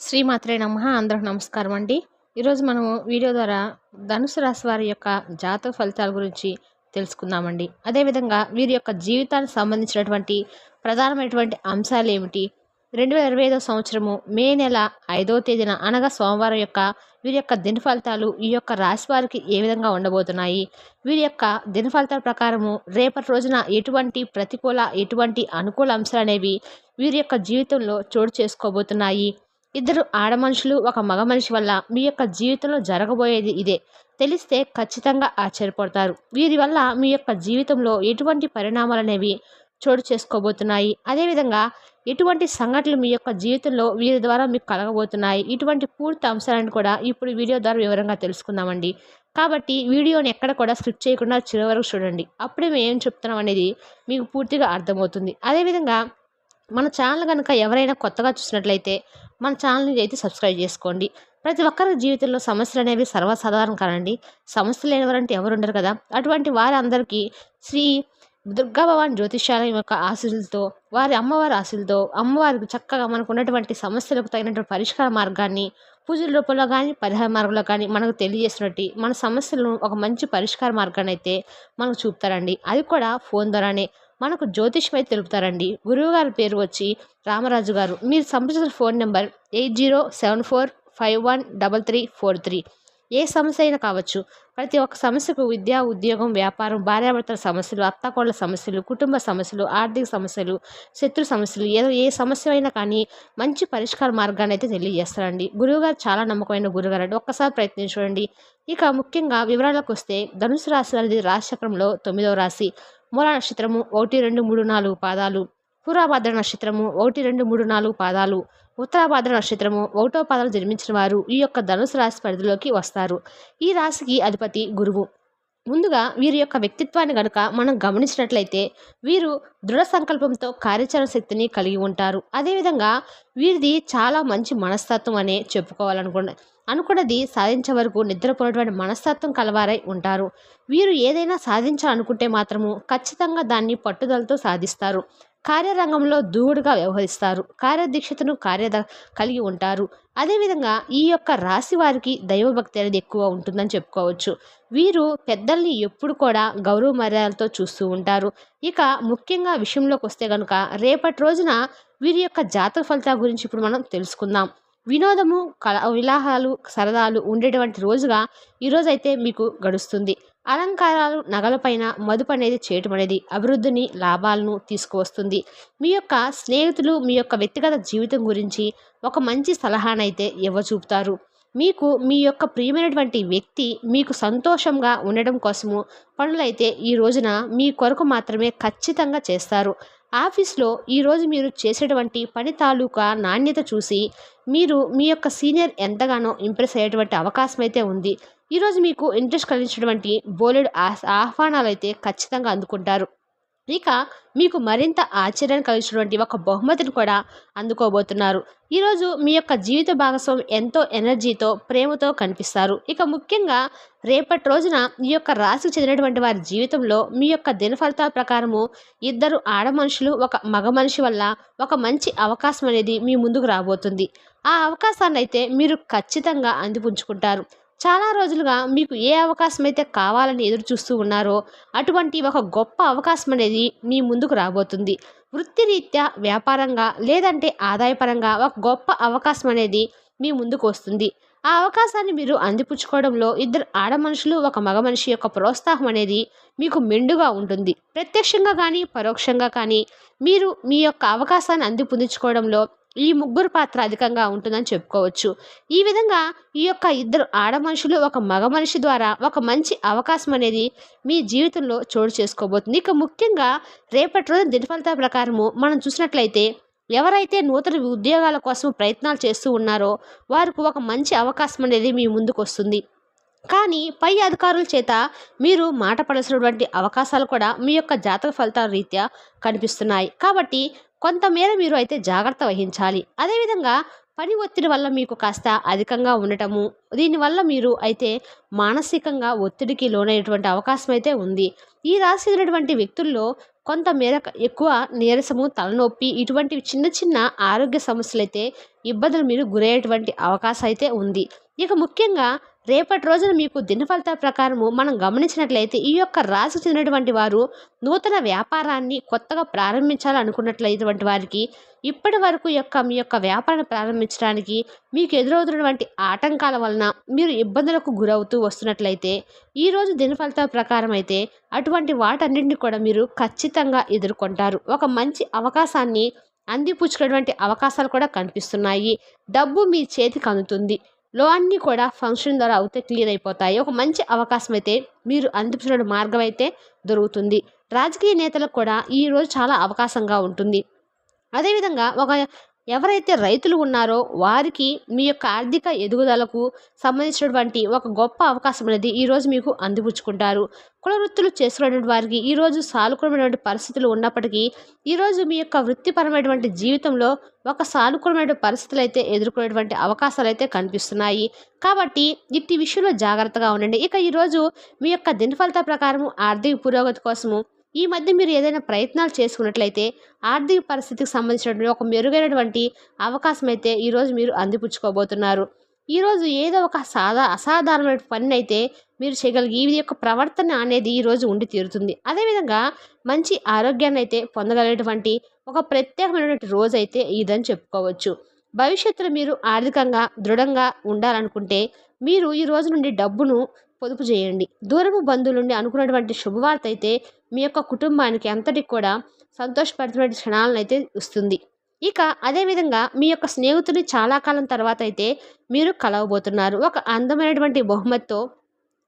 శ్రీమాత్రే నమ. అందరికి నమస్కారం అండి. ఈరోజు మనము వీడియో ద్వారా ధనుసు రాశి వారి యొక్క జాతక ఫలితాల గురించి తెలుసుకుందామండి. అదేవిధంగా వీరి యొక్క జీవితానికి సంబంధించినటువంటి ప్రధానమైనటువంటి అంశాలు ఏమిటి? రెండు వేల ఇరవై ఐదో సంవత్సరము మే నెల ఐదవ తేదీన అనగా సోమవారం యొక్క వీరి యొక్క దిన ఫలితాలు ఈ యొక్క రాశి వారికి ఏ విధంగా ఉండబోతున్నాయి? వీరి యొక్క దిన ఫలితాల ప్రకారము రేపటి రోజున ఎటువంటి ప్రతికూల ఎటువంటి అనుకూల అంశాలు అనేవి వీరి యొక్క జీవితంలో చోటు చేసుకోబోతున్నాయి? ఇద్దరు ఆడ మనుషులు ఒక మగ మనిషి వల్ల మీ యొక్క జీవితంలో జరగబోయేది ఇదే. తెలిస్తే ఖచ్చితంగా ఆశ్చర్యపడతారు. వీరి వల్ల మీ యొక్క జీవితంలో ఎటువంటి పరిణామాలు అనేవి చోటు చేసుకోబోతున్నాయి. అదేవిధంగా ఎటువంటి సంఘటనలు మీ యొక్క జీవితంలో వీరి ద్వారా మీకు కలగబోతున్నాయి. ఇటువంటి పూర్తి అంశాలను కూడా ఇప్పుడు వీడియో ద్వారా వివరంగా తెలుసుకుందామండి. కాబట్టి వీడియోని ఎక్కడ కూడా స్క్రిప్ట్ చేయకుండా చివరి వరకు చూడండి. అప్పుడే మేము ఏం చెప్తున్నాం అనేది మీకు పూర్తిగా అర్థమవుతుంది. అదేవిధంగా మన ఛానల్ కనుక ఎవరైనా కొత్తగా చూసినట్లయితే మన ఛానల్ని అయితే సబ్స్క్రైబ్ చేసుకోండి. ప్రతి ఒక్కరి జీవితంలో సమస్యలు అనేవి సర్వసాధారణం కానండి సమస్యలు లేనివారంటే ఎవరు ఉండరు కదా? అటువంటి వారందరికీ శ్రీ దుర్గాభవాన్ జ్యోతిష్యాలయం యొక్క ఆశీలతో వారి అమ్మవారి ఆశీలతో అమ్మవారికి చక్కగా మనకు ఉన్నటువంటి సమస్యలకు తగినటువంటి పరిష్కార మార్గాన్ని పూజల రూపంలో కానీ పరిహార మార్గంలో కానీ మనకు తెలియజేసినట్టు మన సమస్యలను ఒక మంచి పరిష్కార మార్గాన్ని అయితే మనకు చూపుతారండి. అది కూడా ఫోన్ ద్వారానే. మనకు జ్యోతిష్యం అయితే తెలుపుతారండి. గురువు గారి పేరు వచ్చి రామరాజు గారు. మీరు సంప్రదించిన phone number eight zero seven four five one double three four three. ఏ సమస్య అయినా కావచ్చు. ప్రతి ఒక్క సమస్యకు విద్య ఉద్యోగం వ్యాపారం భార్యాభర్తల సమస్యలు అత్తకోళ్ళ సమస్యలు కుటుంబ సమస్యలు ఆర్థిక సమస్యలు శత్రు సమస్యలు ఏదో ఏ సమస్య అయినా కానీ మంచి పరిష్కార మార్గాన్ని అయితే తెలియజేస్తారండి. గురువుగారు చాలా నమ్మకమైన గురుగారు అండి ఒక్కసారి ప్రయత్నించండి ఇక ముఖ్యంగా వివరాలకు వస్తే ధనుసు రాశి అనేది రాశిచక్రంలో తొమ్మిదవ రాశి. మూల నక్షత్రము ఒకటి రెండు మూడు నాలుగు పాదాలు. పూర్వభద్ర నక్షత్రము ఒకటి రెండు మూడు నాలుగు పాదాలు. ఉత్తరాభద్ర నక్షత్రము ఒకటో పాదాలు జన్మించిన వారు ఈ యొక్క ధనుసు రాశి పరిధిలోకి వస్తారు. ఈ రాశికి అధిపతి గురువు. ముందుగా వీరి యొక్క వ్యక్తిత్వాన్ని కనుక మనం గమనించినట్లయితే వీరు దృఢ సంకల్పంతో కార్యాచరణ శక్తిని కలిగి ఉంటారు. అదేవిధంగా వీరిది చాలా మంచి మనస్తత్వం అనే చెప్పుకోవాలనుకున్న అనుకున్నది సాధించే వరకు నిద్రపోయినటువంటి మనస్తత్వం కలవారై ఉంటారు. వీరు ఏదైనా సాధించాలనుకుంటే మాత్రము ఖచ్చితంగా దాన్ని పట్టుదలతో సాధిస్తారు. కార్యరంగంలో దూడుగా వ్యవహరిస్తారు. కార్యదీక్షతను కార్యద కలిగి ఉంటారు. అదేవిధంగా ఈ యొక్క రాశి వారికి దైవభక్తి అనేది ఎక్కువ ఉంటుందని చెప్పుకోవచ్చు. వీరు పెద్దల్ని ఎప్పుడు కూడా గౌరవ మర్యాదలతో చూస్తూ ఉంటారు. ఇక ముఖ్యంగా విషయంలోకి వస్తే కనుక రేపటి రోజున వీరి యొక్క జాతక ఫలితాల గురించి ఇప్పుడు మనం తెలుసుకుందాం. వినోదము కళ విలాహాలు సరదాలు ఉండేటువంటి రోజుగా ఈరోజైతే మీకు గడుస్తుంది. అలంకారాలు నగలపైన మదుపు అనేది చేయటం అనేది అభివృద్ధిని లాభాలను తీసుకువస్తుంది. మీ యొక్క స్నేహితులు మీ యొక్క వ్యక్తిగత జీవితం గురించి ఒక మంచి సలహానైతే ఇవ్వచూపుతారు. మీకు మీ యొక్క ప్రియమైనటువంటి వ్యక్తి మీకు సంతోషంగా ఉండడం కోసము పనులైతే ఈ రోజున మీ కొరకు మాత్రమే ఖచ్చితంగా చేస్తారు. ఆఫీస్లో ఈరోజు మీరు చేసేటువంటి పని తాలూకా నాణ్యత చూసి మీరు మీ యొక్క సీనియర్ ఎంతగానో ఇంప్రెస్ అయ్యేటువంటి అవకాశం అయితే ఉంది. ఈరోజు మీకు ఇంట్రెస్ట్ కలిగించినటువంటి బోలెడు ఆహ్వానాలు అయితే ఖచ్చితంగా అందుకుంటారు. ఇక మీకు మరింత ఆశ్చర్యాన్ని కలిగినటువంటి ఒక బహుమతిని కూడా అందుకోబోతున్నారు. ఈరోజు మీ యొక్క జీవిత భాగస్వామి ఎంతో ఎనర్జీతో ప్రేమతో కనిపిస్తారు. ఇక ముఖ్యంగా రేపటి రోజున ఈ యొక్క రాశికి చెందినటువంటి వారి జీవితంలో మీ యొక్క దినఫలితాల ప్రకారము ఇద్దరు ఆడ మనుషులు ఒక మగ మనిషి వల్ల ఒక మంచి అవకాశం అనేది మీ ముందుకు రాబోతుంది. ఆ అవకాశాన్ని అయితే మీరు ఖచ్చితంగా అందిపుంచుకుంటారు చాలా రోజులుగా మీకు ఏ అవకాశం అయితే కావాలని ఎదురు చూస్తూ ఉన్నారో అటువంటి ఒక గొప్ప అవకాశం అనేది మీ ముందుకు రాబోతుంది. వృత్తిరీత్యా వ్యాపారంగా లేదంటే ఆదాయపరంగా ఒక గొప్ప అవకాశం అనేది మీ ముందుకు వస్తుంది. ఆ అవకాశాన్ని మీరు అందిపుచ్చుకోవడంలో ఇద్దరు ఆడ మనుషులు ఒక మగ మనిషి యొక్క ప్రోత్సాహం అనేది మీకు మెండుగా ఉంటుంది. ప్రత్యక్షంగా కానీ పరోక్షంగా కానీ మీరు మీ యొక్క అవకాశాన్ని అందిపుందించుకోవడంలో ఈ ముగ్గురు పాత్ర అధికంగా ఉంటుందని చెప్పుకోవచ్చు. ఈ విధంగా ఈ యొక్క ఇద్దరు ఆడ మనుషులు ఒక మగ మనిషి ద్వారా ఒక మంచి అవకాశం అనేది మీ జీవితంలో చోటు చేసుకోబోతుంది. ఇక ముఖ్యంగా రేపటి రోజు దినఫలితాల ప్రకారము మనం చూసినట్లయితే ఎవరైతే నూతన ఉద్యోగాల కోసం ప్రయత్నాలు చేస్తూ ఉన్నారో వారికి ఒక మంచి అవకాశం అనేది మీ ముందుకు వస్తుంది. కానీ పై అధికారుల చేత మీరు మాట పడాల్సినటువంటి అవకాశాలు కూడా మీ యొక్క జాతక ఫలితాల రీత్యా కనిపిస్తున్నాయి. కాబట్టి కొంతమేర మీరు అయితే జాగ్రత్త వహించాలి. అదేవిధంగా పని ఒత్తిడి వల్ల మీకు కాస్త అధికంగా ఉండటము దీనివల్ల మీరు అయితే మానసికంగా ఒత్తిడికి లోనైనటువంటి అవకాశం అయితే ఉంది. ఈ రాశి ఉన్నటువంటి వ్యక్తుల్లో కొంతమేర ఎక్కువ నీరసము తలనొప్పి ఇటువంటి చిన్న చిన్న ఆరోగ్య సమస్యలు అయితే ఇబ్బందులు మీరు గురయ్యేటువంటి అవకాశం అయితే ఉంది. ఇక ముఖ్యంగా రేపటి రోజున మీకు దినఫలితాల ప్రకారము మనం గమనించినట్లయితే ఈ యొక్క రాశి చెందినటువంటి వారు నూతన వ్యాపారాన్ని కొత్తగా ప్రారంభించాలనుకున్నట్లయినటువంటి వారికి ఇప్పటి వరకు యొక్క మీ యొక్క వ్యాపారాన్ని ప్రారంభించడానికి మీకు ఎదురవుతున్నటువంటి ఆటంకాల వలన మీరు ఇబ్బందులకు గురవుతూ వస్తున్నట్లయితే ఈరోజు దినఫలితాల ప్రకారం అయితే అటువంటి వాటన్నింటినీ కూడా మీరు ఖచ్చితంగా ఎదుర్కొంటారు. ఒక మంచి అవకాశాన్ని అందిపుచ్చుకునేటువంటి అవకాశాలు కూడా కనిపిస్తున్నాయి. డబ్బు మీ చేతికి అందుతుంది. లో అన్నీ కూడా ఫంక్షన్ ద్వారా అవుతే క్లియర్ అయిపోతాయి. ఒక మంచి అవకాశం అయితే మీరు అందించిన మార్గం అయితే దొరుకుతుంది. రాజకీయ నేతలకు కూడా ఈరోజు చాలా అవకాశంగా ఉంటుంది. అదేవిధంగా ఒక ఎవరైతే రైతులు ఉన్నారో వారికి మీ యొక్క ఆర్థిక ఎదుగుదలకు సంబంధించినటువంటి ఒక గొప్ప అవకాశం అనేది ఈరోజు మీకు అందిపుచ్చుకుంటారు. కుల వృత్తులు చేసుకునేటువంటి వారికి ఈరోజు సానుకూలమైనటువంటి పరిస్థితులు ఉన్నప్పటికీ ఈరోజు మీ యొక్క వృత్తిపరమైనటువంటి జీవితంలో ఒక సానుకూలమైన పరిస్థితులు అయితే ఎదుర్కొనేటువంటి అవకాశాలు అయితే కనిపిస్తున్నాయి. కాబట్టి ఇట్టి విషయంలో జాగ్రత్తగా ఉండండి. ఇక ఈరోజు మీ యొక్క దినఫలిత ప్రకారం ఆర్థిక పురోగతి కోసము ఈ మధ్య మీరు ఏదైనా ప్రయత్నాలు చేసుకున్నట్లయితే ఆర్థిక పరిస్థితికి సంబంధించినటువంటి ఒక మెరుగైనటువంటి అవకాశం అయితే ఈరోజు మీరు అందిపుచ్చుకోబోతున్నారు. ఈరోజు ఏదో ఒక సాదా అసాధారణమైన పని అయితే మీరు చేయగలిగి ఈ యొక్క ప్రవర్తన అనేది ఈరోజు ఉండి తీరుతుంది. అదేవిధంగా మంచి ఆరోగ్యాన్ని అయితే పొందగలిగేటువంటి ఒక ప్రత్యేకమైనటువంటి రోజు అయితే ఇదని చెప్పుకోవచ్చు. భవిష్యత్తులో మీరు ఆర్థికంగా దృఢంగా ఉండాలనుకుంటే మీరు ఈ రోజు నుండి డబ్బును పొదుపు చేయండి. దూరపు బంధువులుండి అనుకున్నటువంటి శుభవార్త అయితే మీ యొక్క కుటుంబానికి అంతటికి కూడా సంతోషపడుతున్న క్షణాలను అయితే ఇస్తుంది. ఇక అదేవిధంగా మీ యొక్క స్నేహితుని చాలా కాలం తర్వాత అయితే మీరు కలవబోతున్నారు. ఒక అందమైనటువంటి బహుమతితో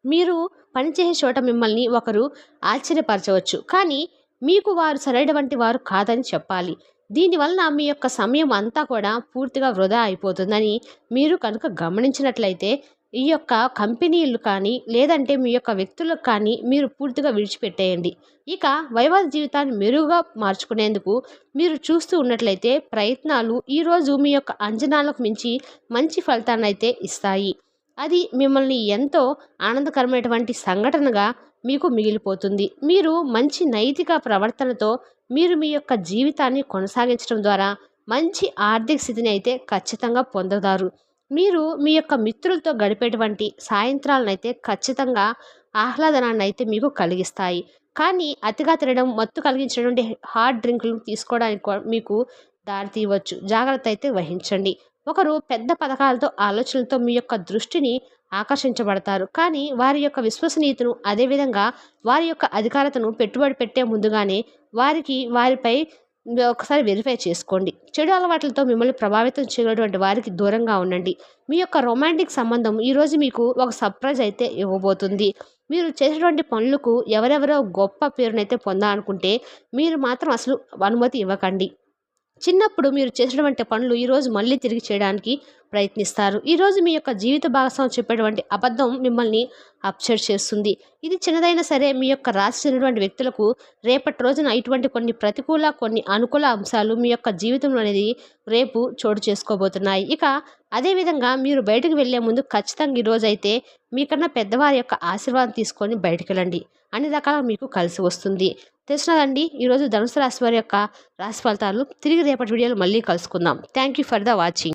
మీరు పనిచేసే చోట మిమ్మల్ని ఒకరు ఆశ్చర్యపరచవచ్చు. కానీ మీకు వారు సరైనటువంటి వారు కాదని చెప్పాలి. దీనివల్ల మీ యొక్క సమయం అంతా కూడా పూర్తిగా వృధా అయిపోతుందని మీరు కనుక గమనించినట్లయితే ఈ యొక్క కంపెనీలు కానీ లేదంటే మీ యొక్క వ్యక్తులకు కానీ మీరు పూర్తిగా విడిచిపెట్టేయండి. ఇక వైవాహిక జీవితాన్ని మెరుగుగా మార్చుకునేందుకు మీరు చూస్తూ ఉన్నట్లయితే ప్రయత్నాలు ఈరోజు మీ యొక్క అంచనాలకు మించి మంచి ఫలితాన్ని అయితే ఇస్తాయి. అది మిమ్మల్ని ఎంతో ఆనందకరమైనటువంటి సంఘటనగా మీకు మిగిలిపోతుంది. మీరు మంచి నైతిక ప్రవర్తనతో మీరు మీ యొక్క జీవితాన్ని కొనసాగించడం ద్వారా మంచి ఆర్థిక స్థితిని అయితే ఖచ్చితంగా పొందుతారు. మీరు మీ యొక్క మిత్రులతో గడిపేటువంటి సాయంత్రాలనైతే ఖచ్చితంగా ఆహ్లాదనాన్ని అయితే మీకు కలిగిస్తాయి. కానీ అతిగా తినడం మత్తు కలిగించినటువంటి హార్డ్ డ్రింకులు తీసుకోవడానికి మీకు దారి తీయవచ్చు. జాగ్రత్త అయితే వహించండి. ఒకరు పెద్ద పథకాలతో ఆలోచనలతో మీ యొక్క దృష్టిని ఆకర్షించబడతారు. కానీ వారి యొక్క విశ్వసనీయతను అదేవిధంగా వారి యొక్క అధికారతను పెట్టుబడి పెట్టే ముందుగానే వారికి వారిపై ఒకసారి వెరిఫై చేసుకోండి. చెడు అలవాట్లతో మిమ్మల్ని ప్రభావితం చేయటువంటి వారికి దూరంగా ఉండండి. మీ యొక్క రొమాంటిక్ సంబంధం ఈరోజు మీకు ఒక సర్ప్రైజ్ అయితే ఇవ్వబోతుంది. మీరు చేసేటువంటి పనులకు ఎవరెవరో గొప్ప పేరునైతే పొందాలనుకుంటే మీరు మాత్రం అసలు అనుమతి ఇవ్వకండి. చిన్నప్పుడు మీరు చేసినటువంటి పనులు ఈరోజు మళ్ళీ తిరిగి చేయడానికి ప్రయత్నిస్తారు. ఈరోజు మీ యొక్క జీవిత భాగస్వామి చెప్పేటువంటి అబద్ధం మిమ్మల్ని అప్సెట్ చేస్తుంది. ఇది చిన్నదైనా సరే మీ యొక్క రాసినటువంటి చెందినటువంటి వ్యక్తులకు రేపటి రోజున ఇటువంటి కొన్ని ప్రతికూల కొన్ని అనుకూల అంశాలు మీ యొక్క జీవితంలో అనేది రేపు చోటు చేసుకోబోతున్నాయి. ఇక అదేవిధంగా మీరు బయటకు వెళ్ళే ముందు ఖచ్చితంగా ఈరోజు అయితే మీకన్నా పెద్దవారి యొక్క ఆశీర్వాదం తీసుకొని బయటకు వెళ్ళండి. అన్ని రకాల మీకు కలిసి వస్తుంది. తెలిసినదండి ఈరోజు ధనుసు రాశి వారి యొక్క రాశి ఫలితాలు. తిరిగి రేపటి వీడియోలు మళ్ళీ కలుసుకుందాం. Thank you for the watching